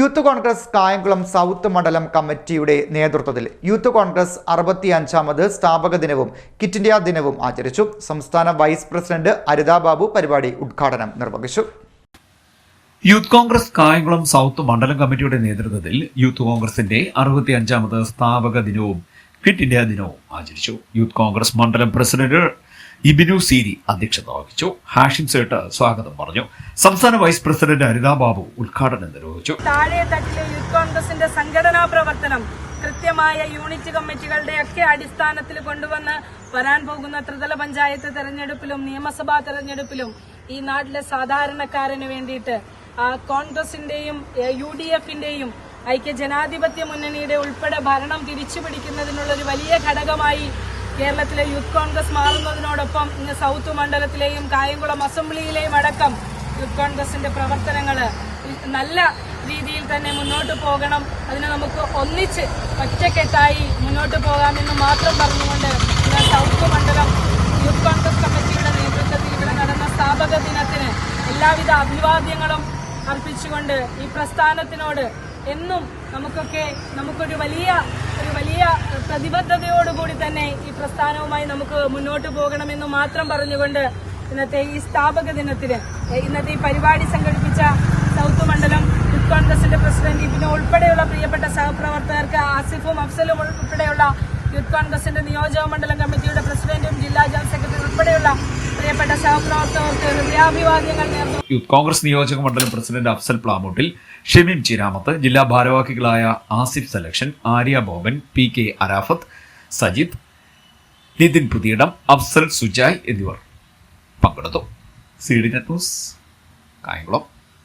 Youth Congress Kayamkulam south മണ്ഡലം കമ്മിറ്റിയുടെ നേതൃത്വത്തിൽ യൂത്ത് കോൺഗ്രസ് അറുപത്തി അഞ്ചാമത് സ്ഥാപക ദിനവും കിറ്റ് ഇന്ത്യ ദിനവും ആചരിച്ചു. സംസ്ഥാന വൈസ് പ്രസിഡന്റ് അരിതാ ബാബു പരിപാടി ഉദ്ഘാടനം നിർവഹിച്ചു. യൂത്ത് കോൺഗ്രസ് കായംകുളം സൗത്ത് മണ്ഡലം കമ്മിറ്റിയുടെ നേതൃത്വത്തിൽ യൂത്ത് കോൺഗ്രസിന്റെ അറുപത്തി അഞ്ചാമത് സ്ഥാപക ദിനവും കിറ്റ് ഇന്ത്യ ദിനവും ആചരിച്ചു. യൂത്ത് കോൺഗ്രസ് മണ്ഡലം പ്രസിഡന്റ് ഇബിനു സീരി അധ്യക്ഷത വഹിച്ചു. ഹാഷിം സേട്ട് സ്വാഗതം പറഞ്ഞു. സംസ്ഥാന വൈസ് പ്രസിഡന്റ് അനിതാ ബാബു ഉദ്ഘാടനം നിർവഹിച്ചു. താഴെ തട്ടിലെ സംഘടനാ പ്രവർത്തനം കൃത്യമായ യൂണിറ്റ് കമ്മിറ്റികളുടെ ഒക്കെ അടിസ്ഥാനത്തിൽ കൊണ്ടുവന്ന് വരാൻ പോകുന്ന ത്രിതല പഞ്ചായത്ത് തെരഞ്ഞെടുപ്പിലും നിയമസഭാ തെരഞ്ഞെടുപ്പിലും ഈ നാട്ടിലെ സാധാരണക്കാരന് വേണ്ടിയിട്ട് കോൺഗ്രസിന്റെയും യു ഡി എഫിന്റെയും ഐക്യ ജനാധിപത്യ മുന്നണിയുടെ ഉൾപ്പെടെ ഭരണം തിരിച്ചുപിടിക്കുന്നതിനുള്ള ഒരു വലിയ ഘടകമായി കേരളത്തിലെ യൂത്ത് കോൺഗ്രസ് മാറുന്നതിനോടൊപ്പം ഇന്ന് സൗത്ത് മണ്ഡലത്തിലെയും കായംകുളം അസംബ്ലിയിലെയും അടക്കം യൂത്ത് കോൺഗ്രസിന്റെ പ്രവർത്തനങ്ങൾ നല്ല രീതിയിൽ തന്നെ മുന്നോട്ട് പോകണം. അതിന് നമുക്ക് ഒന്നിച്ച് ഒറ്റക്കെട്ടായി മുന്നോട്ട് പോകാമെന്ന് മാത്രം പറഞ്ഞുകൊണ്ട് ഇന്ന് സൗത്ത് മണ്ഡലം യൂത്ത് കോൺഗ്രസ് കമ്മിറ്റിയുടെ നേതൃത്വത്തിൽ ഇവിടെ നടന്ന സ്ഥാപക ദിനത്തിന് എല്ലാവിധ അഭിവാദ്യങ്ങളും അർപ്പിച്ചുകൊണ്ട് ഈ പ്രസ്ഥാനത്തിനോട് എന്നും നമുക്കൊക്കെ നമുക്കൊരു വലിയ വലിയ പ്രതിബദ്ധതയോടുകൂടി തന്നെ ഈ പ്രസ്ഥാനവുമായി നമുക്ക് മുന്നോട്ട് പോകണമെന്ന് മാത്രം പറഞ്ഞുകൊണ്ട് ഇന്നത്തെ ഈ സ്ഥാപക ദിനത്തിന് ഇന്നത്തെ ഈ പരിപാടി സംഘടിപ്പിച്ച സൗത്ത് മണ്ഡലം യൂത്ത് കോൺഗ്രസിന്റെ പ്രസിഡന്റ് ഇതിന് ഉൾപ്പെടെയുള്ള പ്രിയപ്പെട്ട സഹപ്രവർത്തകർക്ക് ആസിഫും അഫ്സലും ഉൾപ്പെടെയുള്ള യൂത്ത് കോൺഗ്രസിന്റെ നിയോജക മണ്ഡലം കമ്മിറ്റിയുടെ പ്രസിഡന്റും ജില്ലാ ജനറൽ സെക്രട്ടറി ഉൾപ്പെടെയുള്ള യൂത്ത് കോൺഗ്രസ് നിയോജക മണ്ഡലം പ്രസിഡന്റ് അഫ്സൽ പ്ലാമൂട്ടിൽ ഷെമീം ചിരാമത്ത് ജില്ലാ ഭാരവാഹികളായ Asif selection Arya Boban P K Arafath Sajith Nithin Puthiyidam Afsal Sujai എന്നിവർ പങ്കെടുത്തു. C D net news Kayamkulam.